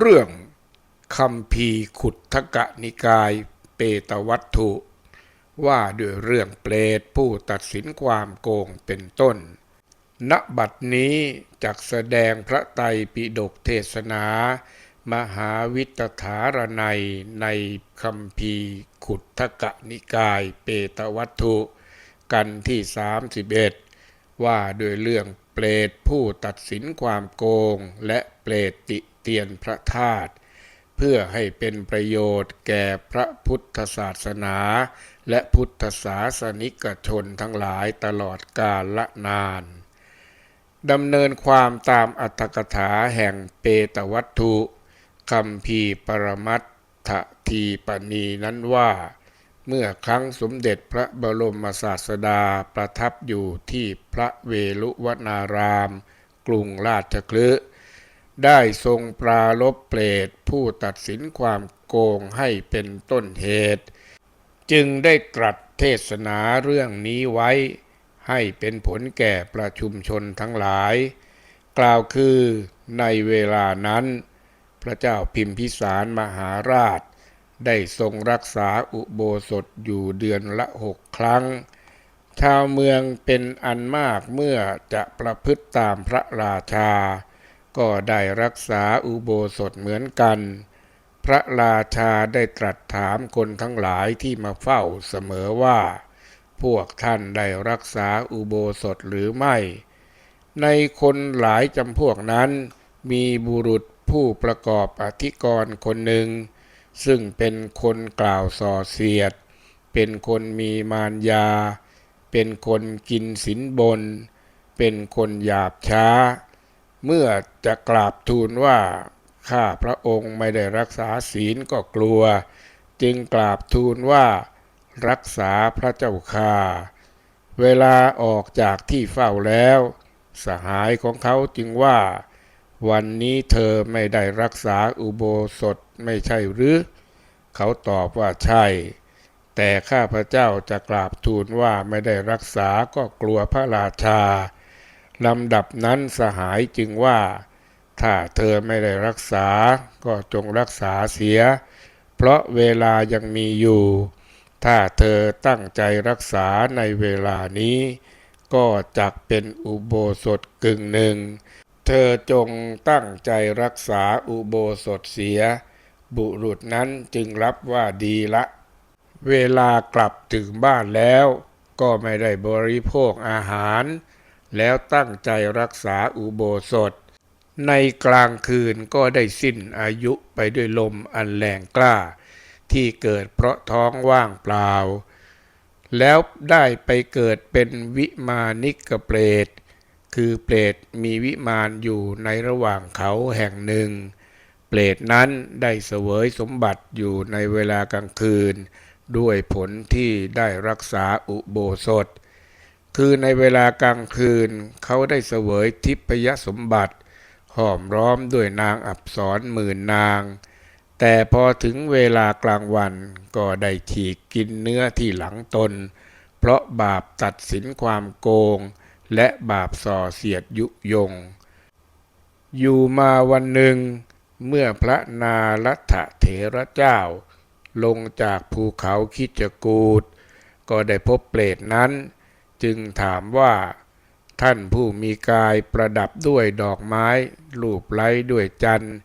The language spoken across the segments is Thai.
เรื่องคำพีร์ขุททกนิกายเปตวัตถุ ว่าด้วยเรื่องเปรตผู้ตัดสินความโกงเป็นต้น ณ บัดนี้จักแสดงพระไตรปิฎกเทศนา มหาวิตถารนัยในคำพีร์ขุททกนิกายเปตวัตถุ กันที่ 31 ว่าด้วยเรื่องเปรตผู้ตัดสินความโกงและเปรตติ เตียนพระธาตุเพื่อให้เป็นประโยชน์แก่พระพุทธศาสนา และพุทธศาสนิกชนทั้งหลายตลอดกาลละนานดำเนินความตามอัตถกถาแห่งเปตวัตถุคำพีปรมัตถทีปณีนั้นว่า เมื่อครั้งสมเด็จพระบรมศาสดาประทับอยู่ที่พระเวลุวนาราม กรุงราชคลึ ได้ทรงปราลบเปรตผู้ตัดสินความโกงให้เป็นต้นเหตุ จึงได้ตรัสเทศนาเรื่องนี้ไว้ ให้เป็นผลแก่ประชุมชนทั้งหลาย กล่าวคือในเวลานั้น พระเจ้าพิมพิสารมหาราช ได้ทรงรักษาอุโบสถอยู่เดือนละหกครั้ง ชาวเมืองเป็นอันมากเมื่อจะประพฤติตามพระราชา ก็ได้รักษาอุโบสถเหมือนกัน พระราชาได้ตรัสถามคนทั้งหลายที่มาเฝ้าเสมอว่า พวกท่านได้รักษาอุโบสถหรือไม่ ในคนหลายจำพวกนั้น มีบุรุษผู้ประกอบอธิกรณ์คนหนึ่ง ซึ่งเป็นคนกล่าวส่อเสียด เป็นคนมีมารยา เป็นคนกินสินบน เป็นคนหยาบช้า เมื่อจะกราบทูลว่าข้าพระองค์ไม่ได้รักษาศีลก็กลัว จึงกราบทูลว่า รักษาพระเจ้าค่าเวลาออกจากที่เฝ้าแล้ว สหายของเขาจึงว่า วันนี้เธอไม่ได้รักษาอุโบสถไม่ใช่หรือ เขาตอบว่าใช่ แต่ข้าพระเจ้าจะกราบทูลว่าไม่ได้รักษาก็กลัวพระราชา ลำดับนั้นสหายจึงว่า ถ้าเธอไม่ได้รักษา ก็จงรักษาเสีย เพราะเวลายังมีอยู่ ถ้าเธอตั้งใจรักษาในเวลานี้ ก็จักเป็นอุโบสถกึ่งหนึ่ง เธอจงตั้งใจรักษาอุโบสถเสีย บุรุษนั้นจึงรับว่าดีละ เวลากลับถึงบ้านแล้ว ก็ไม่ได้บริโภคอาหาร แล้วตั้งใจรักษาอุโบสถ ในกลางคืนก็ได้สิ้นอายุไปด้วยลมอันแรงกล้า ที่เกิดเพราะท้องว่างเปล่า แล้วได้ไปเกิดเป็นวิมานิกเปรตคือเปรตมีวิมานอยู่ในระหว่างเขาแห่งหนึ่ง เปรตนั้นได้เสวยสมบัติอยู่ในเวลากลางคืน ด้วยผลที่ได้รักษาอุโบสถ คือในเวลากลางคืนเขาได้เสวยทิพยสมบัติห้อมร้อมด้วยนางอับสรหมื่นนาง แต่พอถึงเวลากลางวันก็ได้ฉีกกินเนื้อที่หลังตน เพราะบาปตัดสินความโกง และบาปส่อเสียดยุยง อยู่มาวันหนึ่ง เมื่อพระนารัตเถระเจ้า ลงจากภูเขาคิจกูดก็ได้พบเปรตนั้น จึงถามว่า ท่านผู้มีกายประดับด้วยดอกไม้รูปไล้ด้วยจันทร์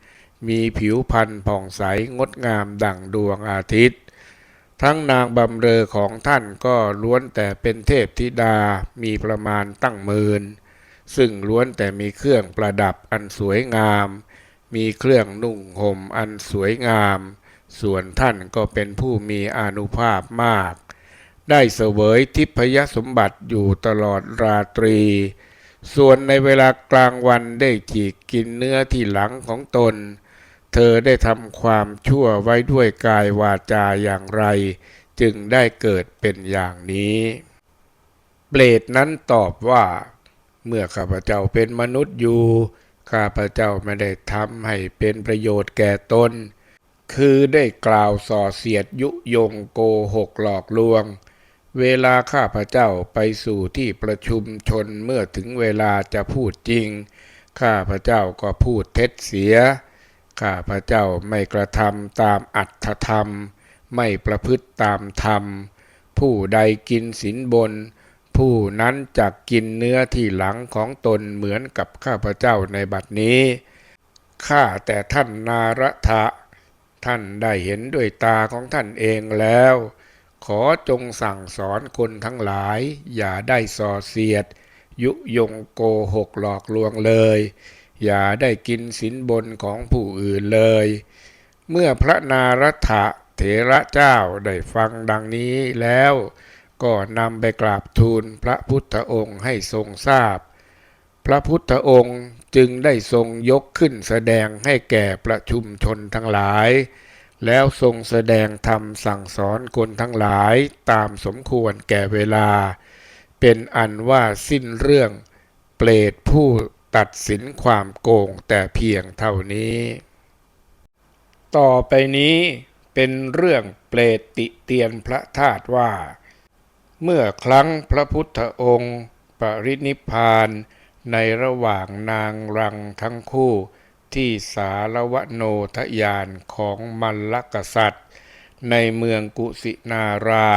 มีผิวพรรณผ่องใสงดงามดั่งดวงอาทิตย์ ทั้งนางบำเรอของท่านก็ล้วนแต่เป็นเทพธิดามีประมาณตั้งหมื่นซึ่งล้วนแต่มีเครื่องประดับอันสวยงาม มีเครื่องนุ่งห่มอันสวยงาม ส่วนท่านก็เป็นผู้มีอนุภาพมาก ได้เสวยทิพยสมบัติอยู่ตลอดราตรี ส่วนในเวลากลางวันได้จีกกินเนื้อที่หลังของตน เธอได้ทำความชั่วไว้ด้วยกายวาจาอย่างไร จึงได้เกิดเป็นอย่างนี้ เปรตนั้นตอบว่า เมื่อข้าพเจ้าเป็นมนุษย์อยู่ข้าพเจ้าไม่ได้ทำให้เป็นประโยชน์แก่ตน คือได้กล่าวส่อเสียดยุยงโกหกหลอกลวง เวลาข้าพเจ้าไปสู่ที่ประชุมชนเมื่อถึงเวลาจะพูดจริง ข้าพเจ้าก็พูดเท็จเสีย ข้าพระเจ้าไม่กระทำตามอัตธรรม ไม่ประพฤติตามธรรม ผู้ใดกินสินบน ผู้นั้นจักกินเนื้อที่หลังของตนเหมือนกับข้าพระเจ้าในบัดนี้ ข้าแต่ท่านนารทะ ท่านได้เห็นด้วยตาของท่านเองแล้ว ขอจงสั่งสอนคนทั้งหลาย อย่าได้ส่อเสียด ยุยงโกหกหลอกลวงเลย อย่าได้กินสินบนของผู้อื่นเลย เมื่อพระนารถะเถระเจ้าได้ฟังดังนี้แล้ว ก็นำไปกราบทูลพระพุทธองค์ให้ทรงทราบพระพุทธองค์จึงได้ทรงยกขึ้นแสดงให้แก่ประชุมชนทั้งหลาย แล้วทรงแสดงธรรมสั่งสอนคนทั้งหลายตามสมควรแก่เวลา เป็นอันว่าสิ้นเรื่องเปรตผู้ตัดสินความโกงแต่เพียงเท่านี้ ต่อไปนี้เป็นเรื่องเปรตติเตียนพระธาตุว่า เมื่อครั้งพระพุทธองค์ ปรินิพานในระหว่างนางรังทั้งคู่ ที่สารวโนทยานของมัลลกษัตริย์ ในเมืองกุสินารา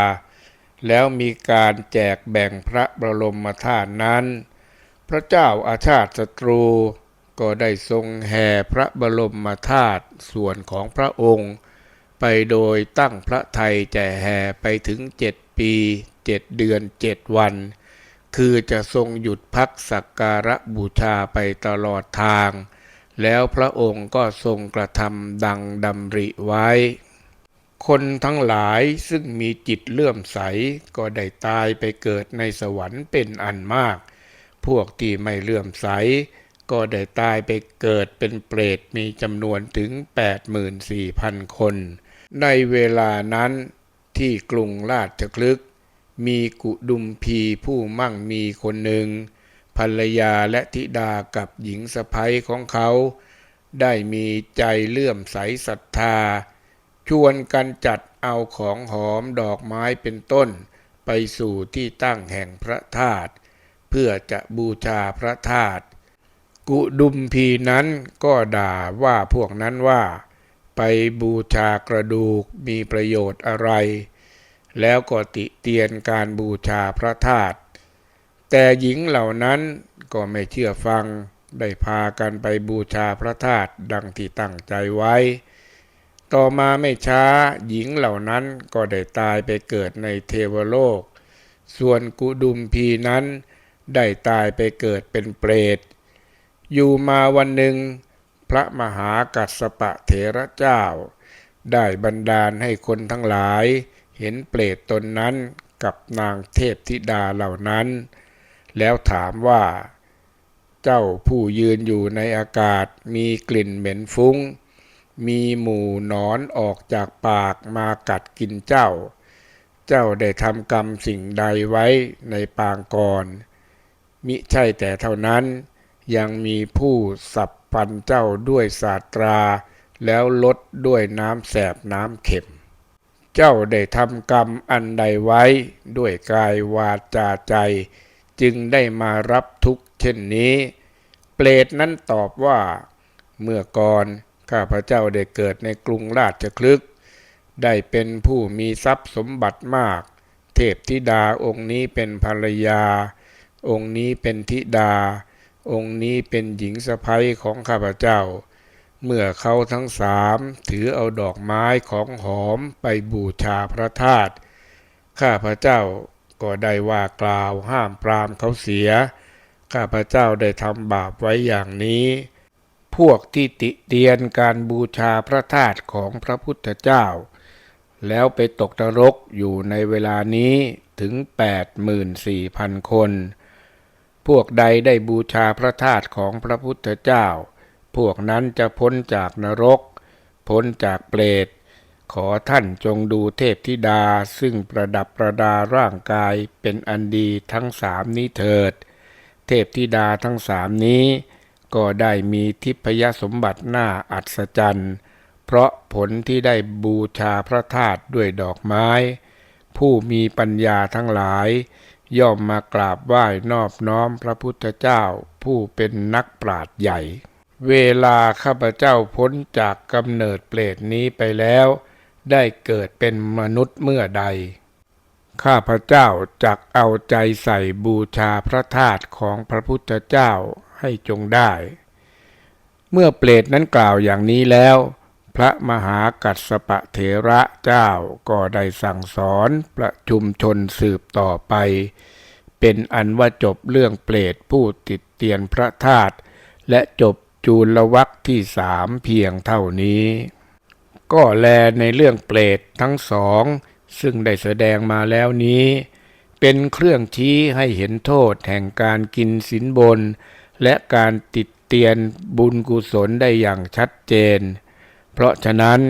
แล้วมีการแจกแบ่งพระบรมธาตุนั้น พระเจ้าอาชาติศัตรูก็ได้ทรงแห่พระบรมธาตุส่วนของพระองค์ ไปโดยตั้งพระไทยแจแห่ไปถึงเจ็ดปีเจ็ดเดือนเจ็ดวัน คือจะทรงหยุดพักสักการะบูชาไปตลอดทาง แล้วพระองค์ก็ทรงกระทำดังดำริไว้ คนทั้งหลายซึ่งมีจิตเลื่อมใสก็ได้ตายไปเกิดในสวรรค์เป็นอันมาก พวกที่ไม่เลื่อมใส ก็ได้ตายไปเกิดเป็นเปรตมีจำนวนถึง 84,000 คน ในเวลานั้นที่กรุงราชคลึก มีกุดุมพีผู้มั่งมีคนหนึ่ง รรยาและธิดากับหญิงสะใภ้ของเขา ได้มีใจเลื่อมใสศรัทธา ชวนกันจัดเอาของหอมดอกไม้เป็นต้น ไปสู่ที่ตั้งแห่งพระธาตุเพื่อจะบูชาพระธาตุกุดุมพีนั้นก็ด่าว่าพวกนั้นว่า ไปบูชากระดูกมีประโยชน์อะไร แล้วก็ติเตียนการบูชาพระธาตุ แต่หญิงเหล่านั้นก็ไม่เชื่อฟัง ได้พากันไปบูชาพระธาตุดังที่ตั้งใจไว้ ต่อมาไม่ช้าหญิงเหล่านั้นก็ได้ตายไปเกิดในเทวโลก ส่วนกุดุมพีนั้นได้ตายไปเกิดเป็นเปรต อยู่มาวันหนึ่ง พระมหากัสสปะเถระเจ้า ได้บันดาลให้คนทั้งหลาย เห็นเปรตตนนั้นกับนางเทพธิดาเหล่านั้น แล้วถามว่า เจ้าผู้ยืนอยู่ในอากาศมีกลิ่นเหม็นฟุ้ง มีหมู่นอนออกจากปากมากัดกินเจ้า เจ้าได้ทำกรรมสิ่งใดไว้ในปางก่อน มิใช่แต่เท่านั้นยังมีผู้สับฟันเจ้าด้วยสาสตรา แล้วลดด้วยน้ำแสบน้ำเข็ม เจ้าได้ทำกรรมอันใดไว้ด้วยกายวาจาใจ จึงได้มารับทุกข์เช่นนี้ เปรตนั้นตอบว่า เมื่อก่อนข้าพเจ้าได้เกิดในกรุงราชคลึก ได้เป็นผู้มีทรัพย์สมบัติมาก เทพธิดาองค์นี้เป็นภรรยา องค์นี้เป็นธิดา องค์นี้เป็นหญิงสะใภ้ของข้าพเจ้า เมื่อเขาทั้งสามถือเอาดอกไม้ของหอมไปบูชาพระธาตุข้าพเจ้า ก็ได้ว่ากล่าวห้ามปรามเขาเสีย ข้าพเจ้าได้ทำบาปไว้อย่างนี้ พวกที่ติเตียนการบูชาพระธาตุของพระพุทธเจ้า แล้วไปตกนรกอยู่ในเวลานี้ถึง 84,000 คน พวกใดได้บูชาพระธาตุของพระพุทธเจ้า พวกนั้นจะพ้นจากนรก พ้นจากเปรต ขอท่านจงดูเทพธิดาซึ่งประดับประดาร่างกายเป็นอันดีทั้งสามนี้เถิด เทพธิดาทั้งสามนี้ ก็ได้มีทิพยสมบัติหน้าอัศจรรย์ เพราะผลที่ได้บูชาพระธาตุด้วยดอกไม้ ผู้มีปัญญาทั้งหลาย ย่อมมากราบไหว้นอบน้อมพระพุทธเจ้าผู้เป็นนักปราชญ์ใหญ่ เวลาข้าพเจ้าพ้นจากกำเนิดเปรตนี้ไปแล้ว ได้เกิดเป็นมนุษย์เมื่อใด ข้าพเจ้าจักเอาใจใส่บูชาพระธาตุของพระพุทธเจ้าให้จงได้ เมื่อเปรตนั้นกล่าวอย่างนี้แล้ว พระมหากัสปะเถระเจ้าก็ได้สั่งสอนประชุมชนสืบต่อไป เป็นอันว่าจบเรื่องเปรตผู้ติดเตียนพระธาตุและจบจูลวักที่สามเพียงเท่านี้ ก็แลในเรื่องเปรตทั้งสอง ซึ่งได้แสดงมาแล้วนี้ เป็นเครื่องชี้ให้เห็นโทษแห่งการกินสินบน และการติดเตียนบุญกุศลได้อย่างชัดเจน เพราะฉะนั้น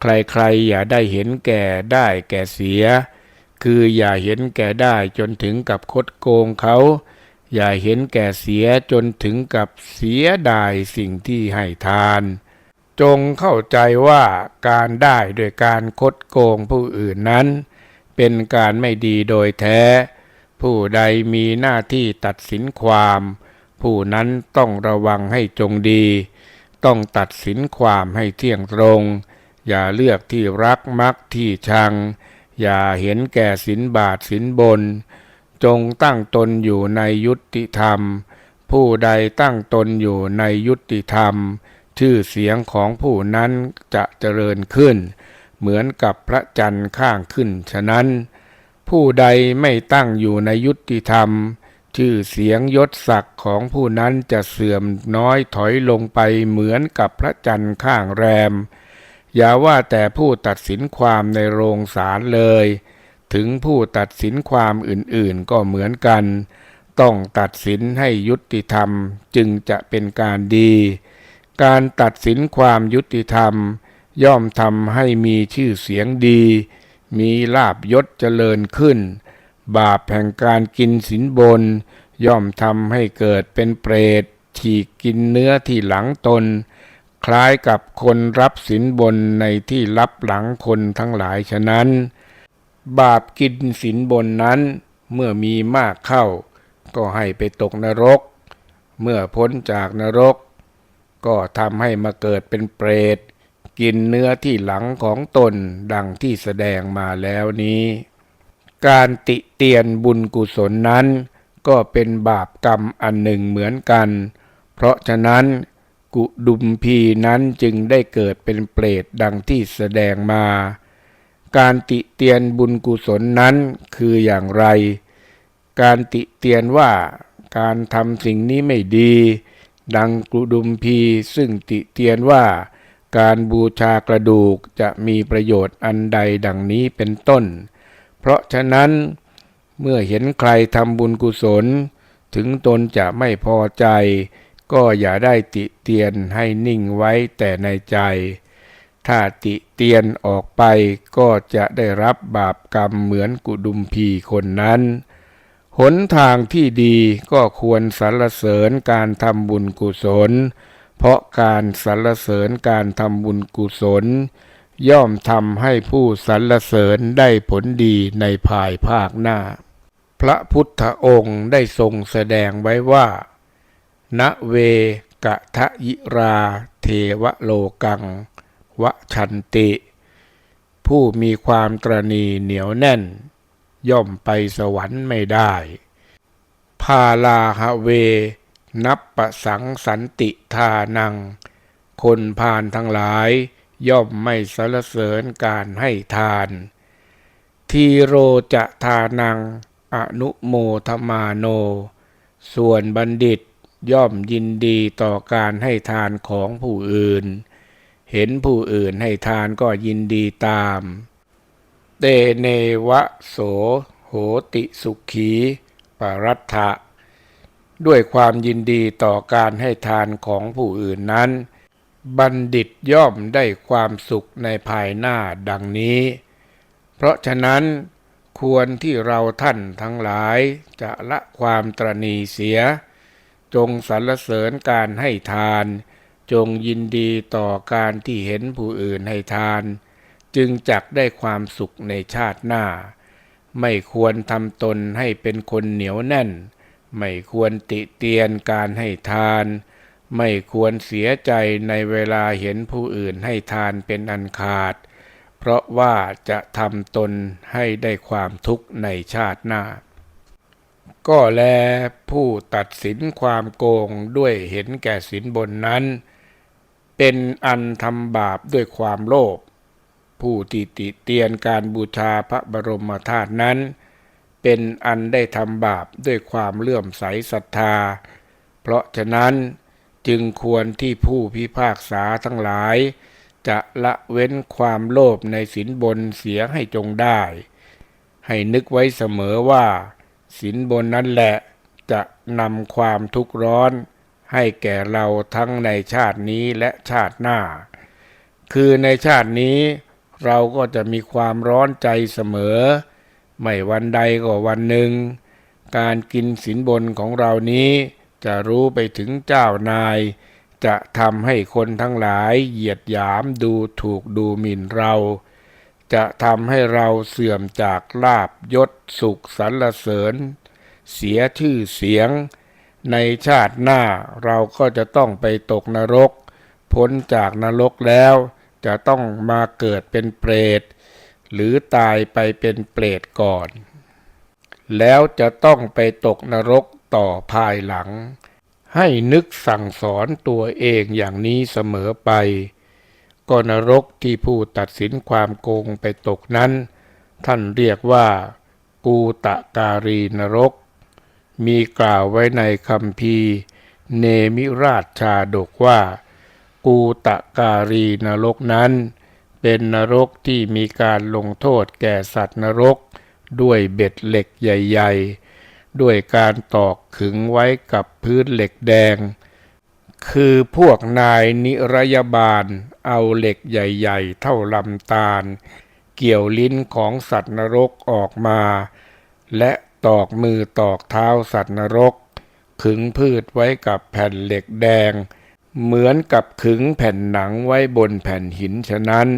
ใครๆอย่าได้เห็นแก่ได้แก่เสีย คืออย่าเห็นแก่ได้จนถึงกับคดโกงเขา อย่าเห็นแก่เสียจนถึงกับเสียดายสิ่งที่ให้ทาน จงเข้าใจว่าการได้โดยการคดโกงผู้อื่นนั้น เป็นการไม่ดีโดยแท้ ผู้ใดมีหน้าที่ตัดสินความ ผู้นั้นต้องระวังให้จงดี ต้องตัดสินความให้เที่ยงตรง อย่าเลือกที่รักมักที่ชัง อย่าเห็นแก่สินบาทสินบน จงตั้งตนอยู่ในยุติธรรม ผู้ใดตั้งตนอยู่ในยุติธรรม ชื่อเสียงของผู้นั้นจะเจริญขึ้น เหมือนกับพระจันทร์ข้างขึ้นฉะนั้น ผู้ใดไม่ตั้งอยู่ในยุติธรรม ชื่อเสียงยศศักดิ์ของผู้นั้นจะเสื่อมน้อยถอยลงไปเหมือนกับพระจันทร์ข้างแรม อย่าว่าแต่ผู้ตัดสินความในโรงศาลเลย ถึงผู้ตัดสินความอื่นๆก็เหมือนกัน ต้องตัดสินให้ยุติธรรมจึงจะเป็นการดี การตัดสินความยุติธรรม ย่อมทำให้มีชื่อเสียงดี มีลาบยศเจริญขึ้น บาปแห่งการกินสินบน ย่อมทำให้เกิดเป็นเปรตฉีกกินเนื้อที่หลังตน คล้ายกับคนรับสินบนในที่รับหลังคนทั้งหลายฉะนั้น บาปกินสินบนนั้นเมื่อมีมากเข้า ก็ให้ไปตกนรก เมื่อพ้นจากนรก ก็ทำให้มาเกิดเป็นเปรต กินเนื้อที่หลังของตนดังที่แสดงมาแล้วนี้ การติเตียนบุญกุศลนั้น ก็เป็นบาปกรรมอันหนึ่งเหมือนกัน เพราะฉะนั้นกุดุมพีนั้นจึงได้เกิดเป็นเปรตดังที่แสดงมา การติเตียนบุญกุศลนั้นคืออย่างไร การติเตียนว่าการทำสิ่งนี้ไม่ดี ดังกุดุมพีซึ่งติเตียนว่าการบูชากระดูกจะมีประโยชน์อันใดดังนี้เป็นต้น เพราะฉะนั้นเมื่อเห็นใครทำบุญกุศล ถึงตนจะไม่พอใจ ก็อย่าได้ติเตียนให้นิ่งไว้แต่ในใจ ถ้าติเตียนออกไปก็จะได้รับบาปกรรมเหมือนกุดุมพีคนนั้น หนทางที่ดีก็ควรสรรเสริญการทำบุญกุศล เพราะการสรรเสริญการทำบุญกุศล ย่อมทำให้ผู้สรรเสริญได้ผลดีในภายภาคหน้า พระพุทธองค์ได้ทรงแสดงไว้ว่า ณเวกะทะยิราเทวโลกังวชันติ ผู้มีความตรณีเหนียวแน่น ย่อมไปสวรรค์ไม่ได้ พาลาหะเว นับประสังสันติทานัง คนพาลทั้งหลาย ย่อมไม่สรรเสริญการให้ทาน ทีโรจะทานัง อนุโมทมาโน ส่วนบัณฑิตย่อมยินดีต่อการให้ทานของผู้อื่น เห็นผู้อื่นให้ทานก็ยินดีตาม เตเนวะโสโหติสุขีปรัตถะด้วยความยินดีต่อการให้ทานของผู้อื่นนั้น บัณฑิตย่อมได้ความสุขในภายหน้าดังนี้ เพราะฉะนั้นควรที่เราท่านทั้งหลายจะละความตรณีเสีย จงสรรเสริญการให้ทาน จงยินดีต่อการที่เห็นผู้อื่นให้ทาน จึงจักได้ความสุขในชาติหน้า ไม่ควรทำตนให้เป็นคนเหนียวแน่น ไม่ควรติเตียนการให้ทาน ไม่ควรเสียใจในเวลาเห็นผู้อื่นให้ทานเป็นอันขาด เพราะว่าจะทำตนให้ได้ความทุกข์ในชาติหน้า ก็แลผู้ตัดสินความโกงด้วยเห็นแก่สินบนนั้น เป็นอันทำบาปด้วยความโลภ ผู้ติติเตียนการบูชาพระบรมธาตุนั้น เป็นอันได้ทำบาปด้วยความเลื่อมใสศรัทธา เพราะฉะนั้นจึงควรที่ผู้พิพากษาทั้งหลาย จะละเว้นความโลภในสินบนเสียให้จงได้ ให้นึกไว้เสมอว่าสินบนนั้นแหละจะนำความทุกข์ร้อนให้แก่เราทั้งในชาตินี้และชาติหน้า คือในชาตินี้ เราก็จะมีความร้อนใจเสมอ ไม่วันใดก็วันหนึ่ง การกินสินบนของเรานี้ จะรู้ไปถึงเจ้านาย จะทำให้คนทั้งหลายเหยียดหยามดูถูกดูหมิ่นเรา จะทำให้เราเสื่อมจากลาบยศสุขสรรเสริญ เสียชื่อเสียง ในชาติหน้าเราก็จะต้องไปตกนรก พ้นจากนรกแล้ว จะต้องมาเกิดเป็นเปรต หรือตายไปเป็นเปรตก่อน แล้วจะต้องไปตกนรกต่อภายหลัง ให้นึกสั่งสอนตัวเองอย่างนี้เสมอไป ก็นรกที่ผู้ตัดสินความโกงไปตกนั้น ท่านเรียกว่า กูตะการีนรก มีกล่าวไว้ในคำพีเนมิราชชาดกว่า กูตะการีนรกนั้น เป็นนรกที่มีการลงโทษแก่สัตว์นรก ด้วยเบ็ดเหล็กใหญ่ ๆ ด้วยการตอกขึงไว้กับพื้นเหล็กแดง คือพวกนายนิรยาบาลเอาเหล็กใหญ่ ๆ เท่าลำตาล เกี่ยวลิ้นของสัตว์นรกออกมา และตอกมือตอกเท้าสัตว์นรก ขึงพืชไว้กับแผ่นเหล็กแดง เหมือนกับขึงแผ่นหนังไว้บนแผ่นหินฉะนั้น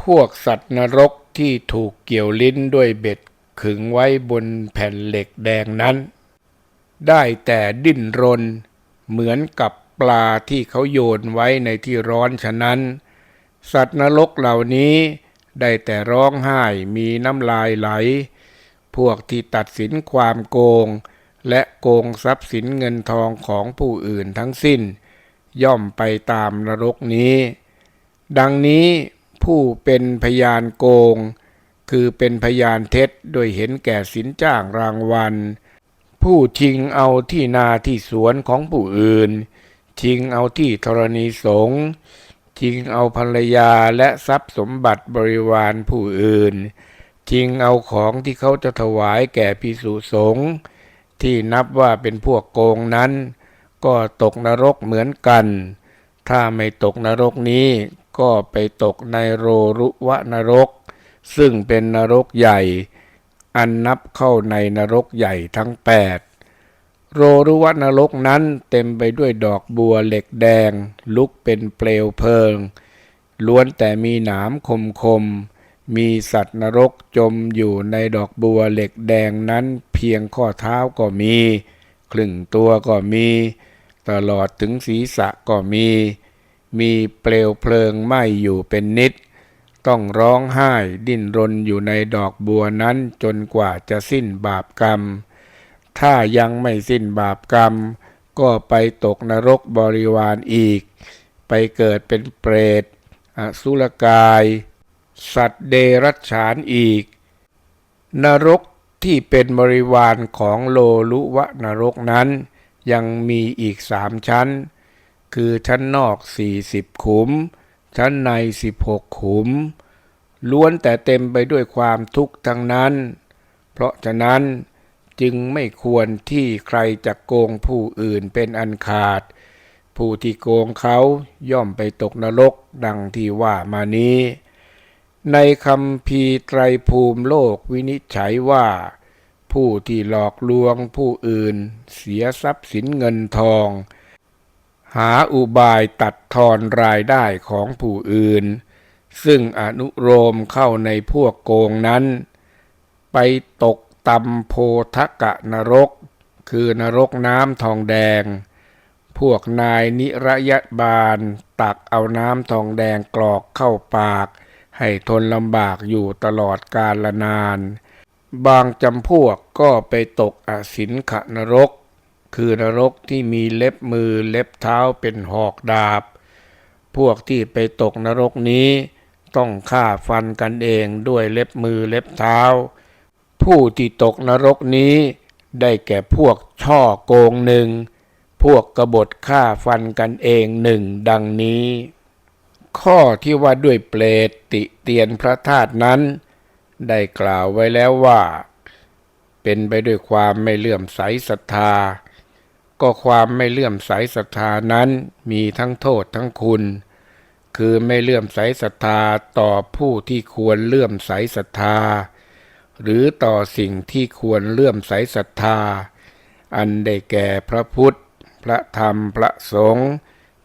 พวกสัตว์นรกที่ถูกเกี่ยวลิ้นด้วยเบ็ดขึงไว้บนแผ่นเหล็กแดงนั้น ได้แต่ดิ้นรน เหมือนกับปลาที่เขาโยนไว้ในที่ร้อนฉะนั้น สัตว์นรกเหล่านี้ได้แต่ร้องไห้มีน้ำลายไหล พวกที่ตัดสินความโกง และโกงทรัพย์สินเงินทองของผู้อื่นทั้งสิ้น ย่อมไปตามนรกนี้ ดังนี้ผู้เป็นพยานโกง คือเป็นพยานเท็จโดยเห็นแก่สินจ้างรางวัล ผู้ชิงเอาที่นาที่สวนของผู้อื่น ชิงเอาที่ธรณีสงฆ์ชิงเอาภรรยาและทรัพย์สมบัติบริวารผู้อื่น ชิงเอาของที่เขาจะถวายแก่พิสุสงฆ์ที่นับว่าเป็นพวกโกงนั้น ก็ตกนรกเหมือนกัน ถ้าไม่ตกนรกนี้ ก็ไปตกในโรรุวะนรก ซึ่งเป็นนรกใหญ่ อันนับเข้าในนรกใหญ่ทั้งแปดโรรุวะนรกนั้นเต็มไปด้วยดอกบัวเหล็กแดง ลุกเป็นเปลวเพลิง ล้วนแต่มีหนามคมคม มีสัตว์นรกจมอยู่ในดอกบัวเหล็กแดงนั้นเพียงข้อเท้าก็มี ครึ่งตัวก็มี ตลอดถึงศีรษะก็มี มีเปลวเพลิงไหม้อยู่เป็นนิด ต้องร้องไห้ดิ้นรนอยู่ในดอกบัวนั้นจนกว่าจะสิ้นบาปกรรม ถ้ายังไม่สิ้นบาปกรรม ก็ไปตกนรกบริวารอีก ไปเกิดเป็นเปรตอสุรกาย สัตว์เดรัจฉานอีก นรกที่เป็นบริวารของโลลุวะนรกนั้น ยังมีอีกสามชั้น คือชั้นนอกสี่สิบขุม ชั้นในสิบหกขุม ล้วนแต่เต็มไปด้วยความทุกข์ทั้งนั้น เพราะฉะนั้นจึงไม่ควรที่ใครจะโกงผู้อื่นเป็นอันขาด ผู้ที่โกงเขาย่อมไปตกนรกดังที่ว่ามานี้ ในคำพีไตรภูมิโลกวินิจฉัยว่า ผู้ที่หลอกลวงผู้อื่น เสียทรัพย์สินเงินทอง หาอุบายตัดทอนรายได้ของผู้อื่น ซึ่งอนุโลมเข้าในพวกโกงนั้น ไปตกตำโพธกะนรก คือนรกน้ำทองแดงผวกนายนิรยบาลตักเอาน้ำทองแดงกรอกเข้าปาก ให้ทนลำบากอยู่ตลอดกาลนาน บางจำพวกก็ไปตกอสินขนรก คือนรกที่มีเล็บมือเล็บเท้าเป็นหอกดาบ พวกที่ไปตกนรกนี้ ต้องฆ่าฟันกันเองด้วยเล็บมือเล็บเท้า ผู้ที่ตกนรกนี้ได้แก่พวกช่อโกงหนึ่ง พวกกบฏฆ่าฟันกันเองหนึ่งดังนี้ ข้อที่ว่าด้วยเปรตติเตียนพระธาตุนั้น ได้กล่าวไว้แล้วว่า เป็นไปด้วยความไม่เลื่อมใสศรัทธา ก็ความไม่เลื่อมใสศรัทธานั้นมีทั้งโทษทั้งคุณ คือไม่เลื่อมใสศรัทธาต่อผู้ที่ควรเลื่อมใสศรัทธา หรือต่อสิ่งที่ควรเลื่อมใสศรัทธา อันได้แก่พระพุทธ พระธรรมพระสงฆ์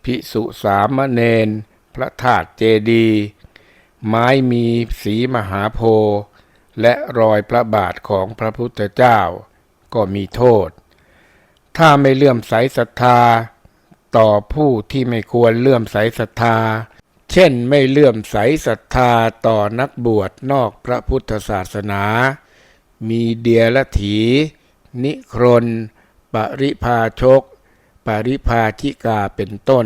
ภิกษุสามเณรพระธาตุเจดีย์ ไม้มีสีมหาโพธิ์และรอยพระบาทของพระพุทธเจ้า ก็มีโทษ ถ้าไม่เลื่อมใสศรัทธา ต่อผู้ที่ไม่ควรเลื่อมใสศรัทธา เช่นไม่เลื่อมใสศรัทธาต่อนักบวชนอกพระพุทธศาสนา มีเดียรถี นิครน ปริพาชก ปริพาชิกาเป็นต้น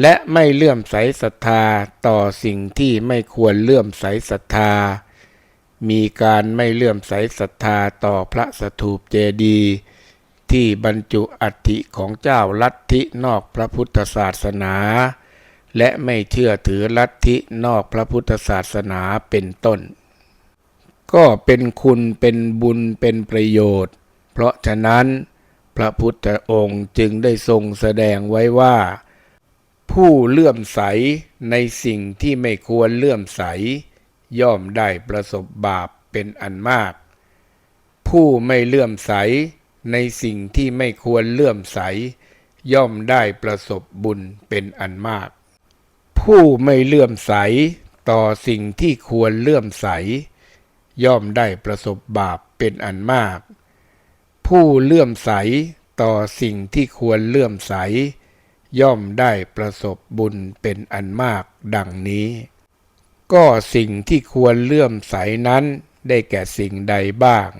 และไม่เลื่อมใสศรัทธาต่อสิ่งที่ไม่ควรเลื่อมใสศรัทธา มีการไม่เลื่อมใสศรัทธาต่อพระสถูปเจดีย์ที่บรรจุอัฐิของเจ้าลัทธินอกพระพุทธศาสนา และไม่เชื่อถือลัทธินอกพระพุทธศาสนาเป็นต้น ก็เป็นคุณเป็นบุญเป็นประโยชน์ เพราะฉะนั้น พระพุทธองค์จึงได้ทรงแสดงไว้ว่า ผู้เลื่อมใสในสิ่งที่ไม่ควรเลื่อมใส ย่อมได้ประสบบาปเป็นอันมาก ผู้ไม่เลื่อมใสในสิ่งที่ไม่ควรเลื่อมใส ย่อมได้ประสบบุญเป็นอันมาก ผู้ไม่เลื่อมใสต่อสิ่งที่ควรเลื่อมใส ย่อมได้ประสบบาปเป็นอันมาก ผู้เลื่อมใสต่อสิ่งที่ควรเลื่อมใส ย่อมได้ประสบบุญเป็นอันมากดังนี้ ก็สิ่งที่ควรเลื่อมใสนั้นได้แก่สิ่งใดบ้าง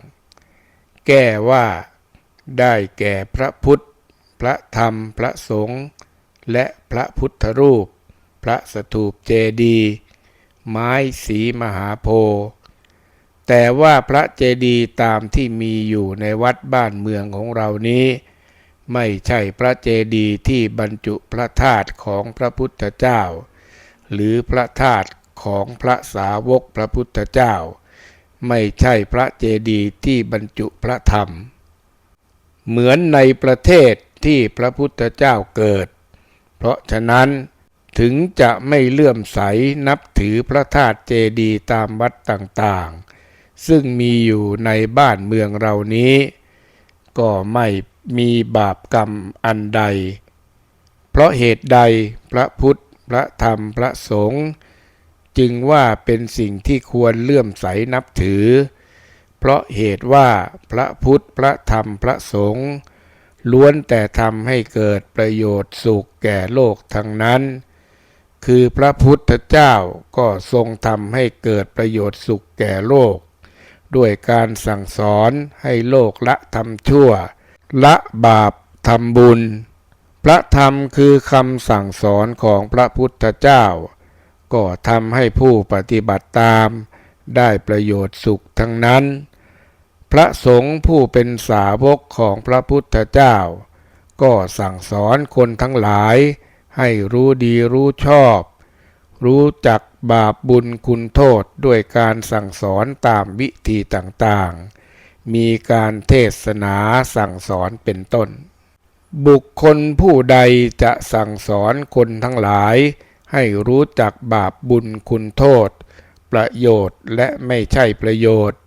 แก้ว่า ได้แก่พระพุทธ พระธรรม พระสงฆ์ และพระพุทธรูป พระสถูปเจดีย์ไม้สีมหาโพธิ์แต่ว่าพระเจดีย์ตามที่มีอยู่ในวัดบ้านเมืองของเรานี้ ไม่ใช่พระเจดีย์ที่บรรจุพระธาตุของพระพุทธเจ้า หรือพระธาตุของพระสาวกพระพุทธเจ้า ไม่ใช่พระเจดีย์ที่บรรจุพระธรรม เหมือนในประเทศที่พระพุทธเจ้าเกิด เพราะฉะนั้นถึงจะไม่เลื่อมใสนับถือพระธาตุเจดีย์ตามวัดต่างๆ ซึ่งมีอยู่ในบ้านเมืองเรานี้ ก็ไม่ มีบาปกรรมอันใด เพราะเหตุใดพระพุทธ พระธรรมพระสงฆ์จึงว่าเป็นสิ่งที่ควรเลื่อมใสนับถือ เพราะเหตุว่าพระพุทธพระธรรมพระสงฆ์ล้วนแต่ทำให้เกิดประโยชน์สุขแก่โลกทั้งนั้น คือพระพุทธเจ้าก็ทรงทำให้เกิดประโยชน์สุขแก่โลก ด้วยการสั่งสอนให้โลกละทำชั่ว ละบาปทำบุญ พระธรรมคือคำสั่งสอนของพระพุทธเจ้า ก็ทำให้ผู้ปฏิบัติตามได้ประโยชน์สุขทั้งนั้น พระสงฆ์ผู้เป็นสาวกของพระพุทธเจ้า ก็สั่งสอนคนทั้งหลาย ให้รู้ดีรู้ชอบ รู้จักบาปบุญคุณโทษด้วยการสั่งสอนตามวิธีต่างๆ มีการเทศนาสั่งสอนเป็นต้น บุคคลผู้ใดจะสั่งสอนคนทั้งหลาย ให้รู้จักบาปบุญคุณโทษ ประโยชน์และไม่ใช่ประโยชน์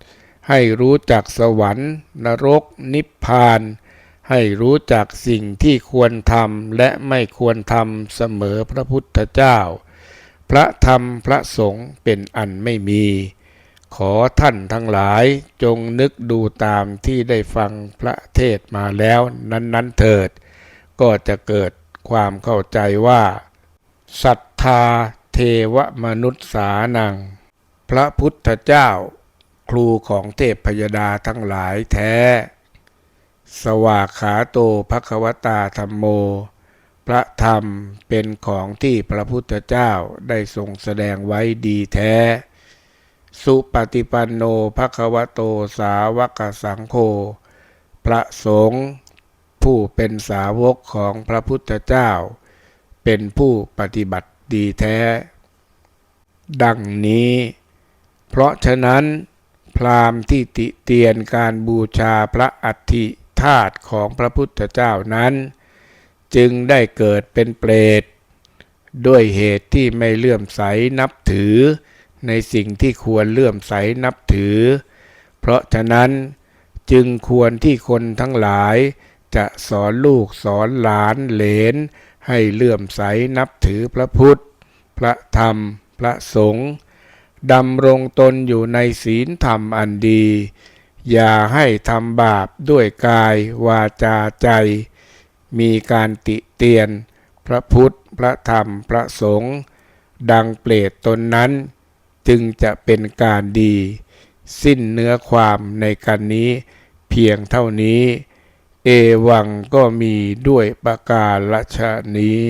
ให้รู้จักสวรรค์ นรก นิพพาน ให้รู้จักสิ่งที่ควรทำและไม่ควรทำเสมอพระพุทธเจ้า พระธรรมพระสงฆ์เป็นอันไม่มี ขอท่านทั้งหลายจงนึกดูตามที่ได้ฟังพระเทศมาแล้วนั้น ๆเถิด ก็จะเกิดความเข้าใจว่าศรัทธาเทวมนุษย์สานัง พระพุทธเจ้า ครูของเทพพยดาทั้งหลายแท้ สวากขาโตภควตาธรรมโม พระธรรมเป็นของที่พระพุทธเจ้าได้ทรงแสดงไว้ดีแท้ สุปฏิปันโนภควโตสาวกสังโฆพระสงฆ์ผู้เป็นสาวกของพระพุทธเจ้า เป็นผู้ปฏิบัติดีแท้ ดังนี้ เพราะฉะนั้น พราหมณ์ที่ติเตียนการบูชาพระอัฐิธาตุของพระพุทธเจ้านั้น จึงได้เกิดเป็นเปรต ด้วยเหตุที่ไม่เลื่อมใสนับถือ ในสิ่งที่ควรเลื่อมใสนับถือ เพราะฉะนั้นจึงควรที่คนทั้งหลายจะสอนลูกสอนหลานเหลน ให้เลื่อมใสนับถือพระพุทธ พระธรรม พระสงฆ์ดำรงตนอยู่ในศีลธรรมอันดี อย่าให้ทำบาปด้วยกายวาจาใจ มีการติเตียน พระพุทธ พระธรรม พระสงฆ์ดังเปรตตนนั้น จึงจะเป็นการดี สิ้นเนื้อความในการนี้เพียงเท่านี้ เอวังก็มีด้วยประการละชนี้